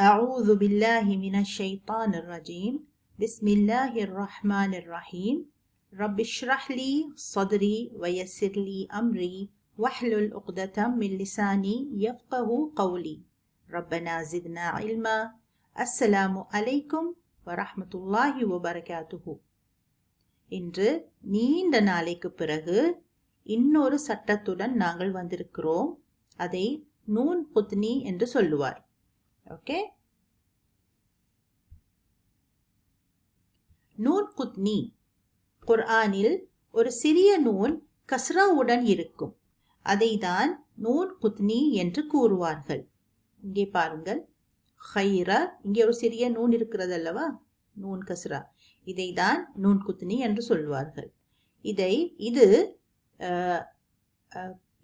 أعوذ بالله من الشيطان الرجيم بسم الله الرحمن الرحيم رب اشرح لي صدري ويسر لي أمري واحلل عقدة من لساني يفقه قولي ربنا زدنا علما السلام عليكم ورحمة الله وبركاته இன்று நீண்ட நாளைக்கு பிறகு இன்னொரு சட்டத்துடன் நாங்கள் வந்திருக்கிறோம் அதை நூன் புத்னி என்று சொல்லுவார் ஓகே நூன் குத்னி. குர்ஆனில் ஒரு சிறிய நூன் கஸ்ராவுடன் இருக்கும். அதை தான் நூன் குத்னி என்று கூறுவார்கள். இங்கே பாருங்கள். ஹைரா இங்கே ஒரு சிறிய நூன் இருக்கிறது அல்லவா நூன் கஸ்ரா. இதை தான் நூன் குத்னி என்று சொல்வார்கள். இதை இது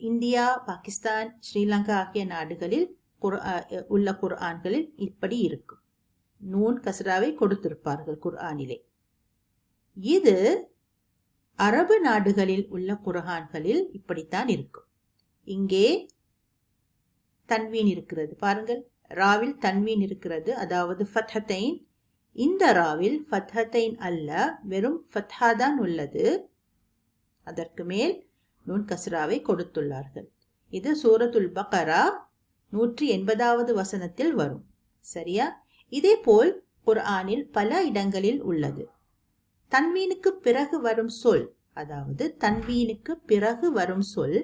இந்தியா பாகிஸ்தான் ஸ்ரீலங்கா ஆகிய நாடுகளில் உள்ள குர்ஆன்களில் இப்படி இருக்கும். நூன் கசராவை கொடுத்திருப்பார்கள் குர்ஆனிலே. இது அரபு நாடுகளில் உள்ள குர்ஹான்களில் இப்படித்தான் இருக்கும். இங்கே தன்வீன் இருக்கிறது. பாருங்கள் ராவில் தன்வீன் இருக்கிறது. அதாவது ஃபத்ஹத்தைன் இந்த ராவில் ஃபத்ஹத்தைன் அல்ல வெறும் ஃபத்ஹா தான் உள்ளது. அதற்கு மேல் நூன் கஸ்ராவை கொடுத்துள்ளார்கள். இது சூரத்துல் பக்கரா நூற்றி எண்பதாவது வசனத்தில் வரும். சரியா? இதே போல் குர்ஆனில் பல இடங்களில் உள்ளது. தன்வீனுக்கு பிறகு வரும் சொல் அதாவது தன்வீனுக்கு பிறகு வரும் சொல்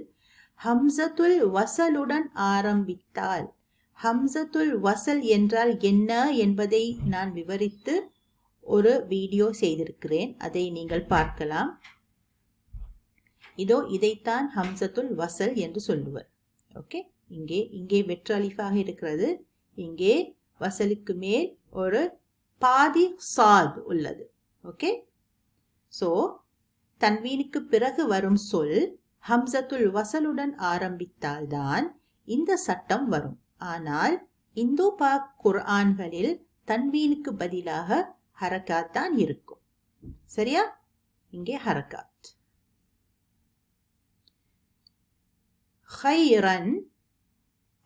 ஹம்சத்துல் வசலுடன் ஆரம்பித்தால் ஹம்சத்துல் வசல் என்றால் என்ன என்பதை நான் விவரித்து ஒரு வீடியோ செய்திருக்கிறேன். அதை நீங்கள் பார்க்கலாம். இதோ இதைத்தான் ஹம்சத்துல் வசல் என்று சொல்லுவர். ஓகே? இங்கே இங்கே வெற்றலிஃபாக இருக்கிறது. இங்கே வசலுக்கு மேல் ஒரு பாதி சாத் உள்ளது. ஓகே? ஸோ தன்வீனுக்கு பிறகு வரும் சொல் ஹம்சத்துல் வசலுடன் ஆரம்பித்தால்தான் இந்த சட்டம் வரும். ஆனால் இந்தோ பாக் குர்ஆன்களில் தன்வீனுக்கு பதிலாக ஹரக்காத் தான் இருக்கும். சரியா? இங்கே ஹரக்காத். ஹைரன்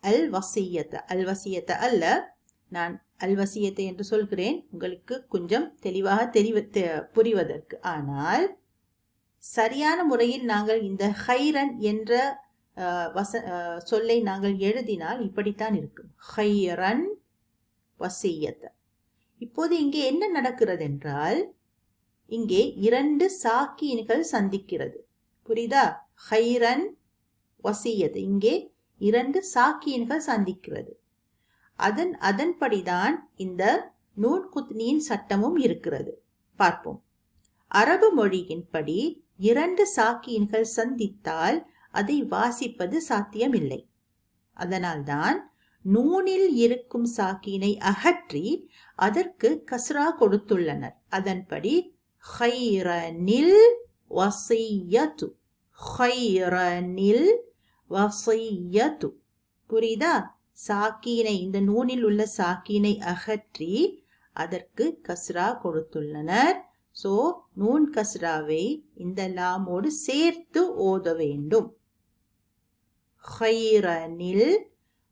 அல் வசியத்தை அல் வசியத்தை அல்ல நான் அல்வசியத்தை என்று சொல்கிறேன். உங்களுக்கு கொஞ்சம் தெளிவாக தெளிவ புரிவதற்கு. ஆனால் சரியான முறையில் நாங்கள் இந்த ஹைரன் என்ற வச சொல்லை நாங்கள் எழுதினால் இப்படித்தான் இருக்கும். ஹைரன் வசியத்தை. இப்போது இங்கே என்ன நடக்கிறது என்றால் இங்கே இரண்டு சாக்கீன்கள் சந்திக்கிறது. புரியுதா? ஹைரன் வசியது இங்கே இரண்டு சாக்கியன்கள் சந்திக்கிறது. அதன் அதன்படிதான் இந்த நூன் குத்னியின் சட்டமும் இருக்கிறது. பார்ப்போம். அரபு மொழியின்படி இரண்டு சாக்கியன்கள் சந்தித்தால் அதை வாசிப்பது சாத்தியமில்லை. அதனால்தான் நூனில் இருக்கும் சாக்கினை அகற்றி அதற்கு கஸ்ரா கொடுத்துள்ளனர். அதன்படி ஹைரனில் வசையது ஹைரனில் வசையத்து. புரியுதா? சாக்கீனை இந்த நூனில் உள்ள சாக்கீனை அகற்றி அதற்கு கஸ்ரா கொடுத்துள்ளனர். சோ நூன் கஸ்ராவை இந்த லாமோடு சேர்த்து ஓத வேண்டும். ஹைரனில்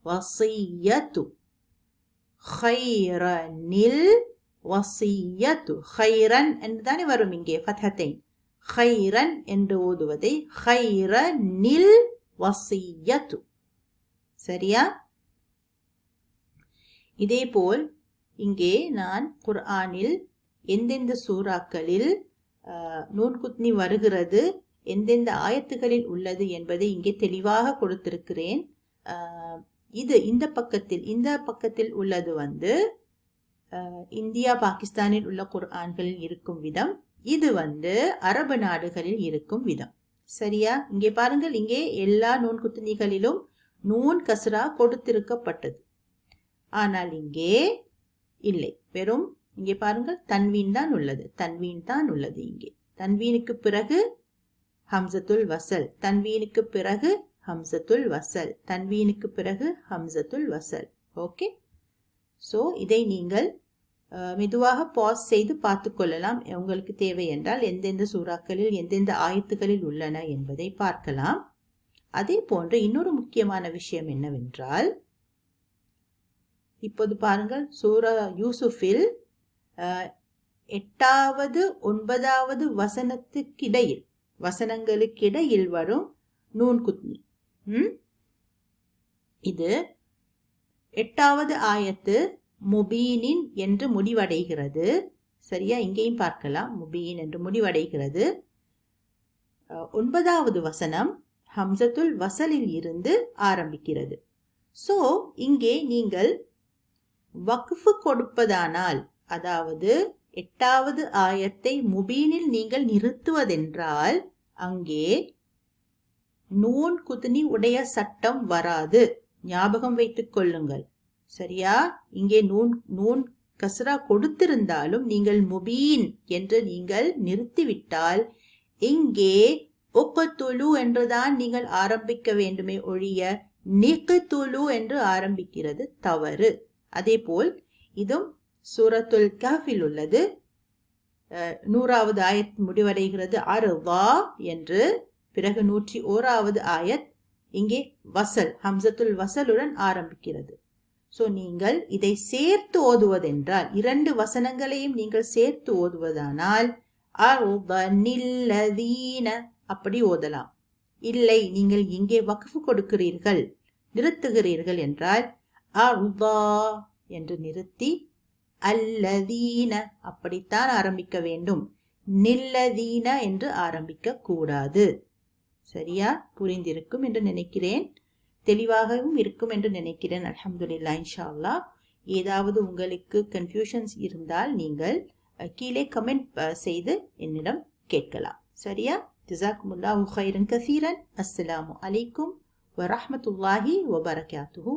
வசையது ஹைரனில் வசியத்து. ஹைரன் என்று தானே வரும் இங்கே ஃபதத்தை ஹைரன் என்று ஓதுவதை ஹைர நில் வசியத்து. சரியா? இதேபோல் இங்கே நான் குர்ஆனில் எந்தெந்த சூறாக்களில் நூன்குத்னி வருகிறது எந்தெந்த ஆயத்துகளில் உள்ளது என்பதை இங்கே தெளிவாக கொடுத்திருக்கிறேன். இது இந்த பக்கத்தில் இந்த பக்கத்தில் உள்ளது வந்து இந்தியா பாகிஸ்தானில் உள்ள குர்ஆன்களில் இருக்கும் விதம் இது வந்து அரபு நாடுகளில் இருக்கும் விதம். சரியா? இங்கே பாருங்கள் இங்கே எல்லா நூன் குத்துணிகளிலும் நூன் கசரா கொடுத்திருக்கப்பட்டது. ஆனால் இங்கே இல்லை. வெறும் இங்கே பாருங்கள் தன்வீன் தான் உள்ளது. தன்வீன் தான் உள்ளது இங்கே. தன்வீனுக்கு பிறகு ஹம்சத்துல் வசல். தன்வீனுக்கு பிறகு ஹம்சத்துல் வசல். தன்வீனுக்கு பிறகு ஹம்சத்துல் வசல். ஓகே? ஸோ இதை நீங்கள் மெதுவாக பாஸ் செய்து பார்த்து கொள்ளலாம் உங்களுக்கு தேவை என்றால் எந்தெந்த சூறாக்களில் எந்தெந்த ஆயத்துகளில் உள்ளன என்பதை பார்க்கலாம். அதே போன்று இன்னொரு முக்கியமான விஷயம் என்னவென்றால் இப்போது பாருங்கள் சூரா யூசுஃபில் எட்டாவது ஒன்பதாவது வசனத்துக்கிடையில் வசனங்களுக்கிடையில் வரும் நூன் குத்னி. ம்? இது எட்டாவது ஆயத்து முபீனின் என்று முடிவடைகிறது. சரியா? இங்கேயும் பார்க்கலாம். முபீன் என்று முடிவடைகிறது. ஒன்பதாவது வசனம் ஹம்சத்துல் வசலில் இருந்து ஆரம்பிக்கிறது. ஸோ இங்கே நீங்கள் வக்ஃபு கொடுப்பதானால் அதாவது எட்டாவது ஆயத்தை முபீனில் நீங்கள் நிறுத்துவதென்றால் அங்கே நூன் குதினி உடைய சட்டம் வராது. ஞாபகம் வைத்துக் கொள்ளுங்கள். சரியா? இங்கே நூன் நூன் கஸ்ரா கொடுத்திருந்தாலும் நீங்கள் முபீன் என்று நீங்கள் நிறுத்திவிட்டால் இங்கே ஒக்கத்துலு என்றுதான் நீங்கள் ஆரம்பிக்க வேண்டுமே ஒழிய நிக்குத்துலு என்று ஆரம்பிக்கிறது தவறு. அதே போல் இதும் சூரத்துல் கஃபில் உள்ளது. நூறாவது ஆயத் முடிவடைகிறது. அரு வா என்று பிறகு நூற்றி ஓராவது ஆயத் இங்கே வசல் ஹம்சத்துல் வசலுடன் ஆரம்பிக்கிறது. ஸோ நீங்கள் இதை சேர்த்து ஓதுவதென்றால் இரண்டு வசனங்களையும் நீங்கள் சேர்த்து ஓதுவதானால் நில்லதீன அப்படி ஓதலாம். இல்லை நீங்கள் இங்கே வக்ஃபு கொடுக்கிறீர்கள் நிறுத்துகிறீர்கள் என்றால் அருதா என்று நிறுத்தி அல்லதீன அப்படித்தான் ஆரம்பிக்க வேண்டும். நில்லதீன என்று ஆரம்பிக்க கூடாது சரியா? புரிந்திருக்கும் என்று நினைக்கிறேன். தெளிவாகவும் இருக்கும் என்று நினைக்கிறேன். அலமதுல்லா இன்ஷா அல்லா ஏதாவது உங்களுக்கு கன்ஃபியூஷன்ஸ் இருந்தால் நீங்கள் கீழே கமெண்ட் செய்து என்னிடம் கேட்கலாம். சரியா? ஜிசாக்குமுல்லாஹு ஹைரன் கசீரன். அஸ்ஸலாமு அலைக்கும் வரஹ்மத்துல்லாஹி வபரகாத்துஹு